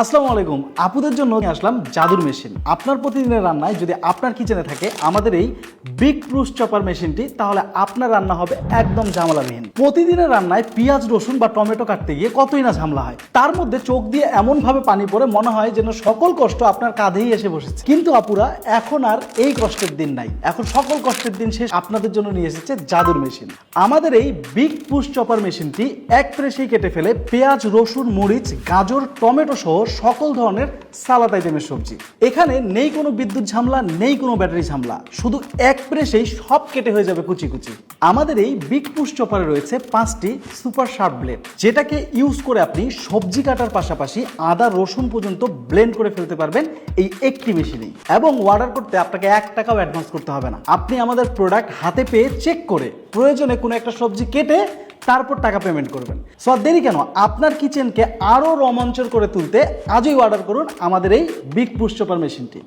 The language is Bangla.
আসসালামু আলাইকুম। আপুদের জন্য নিয়ে আসলাম জাদুর মেশিন। আপনার প্রতিদিনের রান্নায় যদি আপনার কিচেনে থাকে আমাদের এই বিগ প্রুস চপার মেশিনটি, তাহলে আপনার রান্না হবে একদম ঝামেলাবিহীন। প্রতিদিনের রান্নায় পেঁয়াজ, রসুন বা টমেটো কাটতে গিয়ে কতই না ঝামেলা হয়। তার মধ্যে চোখ দিয়ে এমন ভাবে পানি পড়ে মনে হয় যেন সকল কষ্ট আপনার কাঁধেই এসে বসেছে। কিন্তু আপুরা, এখন আর এই কষ্টের দিন নাই। এখন সকল কষ্টের দিন শেষ আপনাদের জন্য নিয়ে এসেছে জাদুর মেশিন। আমাদের এই বিগ পুশ চপার মেশিনটি এক প্রেসেই কেটে ফেলে পেঁয়াজ, রসুন, মরিচ, গাজর, টমেটো সহ সকল ধরনের সালাদ আইটেমের সবজি। এখানে নেই কোনো বিদ্যুৎ ঝামলা, নেই কোনো ব্যাটারি ঝামলা। শুধু এক প্রেসেই সব কেটে হয়ে যাবে কুচি কুচি আমাদের এই বিগ পুশ চপারে রয়েছে পাঁচটি সুপার শার্প ব্লেড যেটাকে ইউজ করে আপনি সবজি কাটার পাশাপাশি আদা, রসুন পর্যন্ত ব্লেন্ড করে ফেলতে পারবেন এই একটি মেশিনেই এবং অর্ডার করতে আপনাকে এক টাকাও অ্যাডভান্স করতে হবে না। আপনি আমাদের প্রোডাক্ট হাতে পেয়ে চেক করে প্রয়োজনে কোনো একটা সবজি কেটে তারপর টাকা পেমেন্ট করবেন। সো দেরি কেন? আপনার কিচেনকে আরও রোমাঞ্চর করে তুলতে আজই অর্ডার করুন আমাদের এই বিগ পুশ চপার মেশিনটি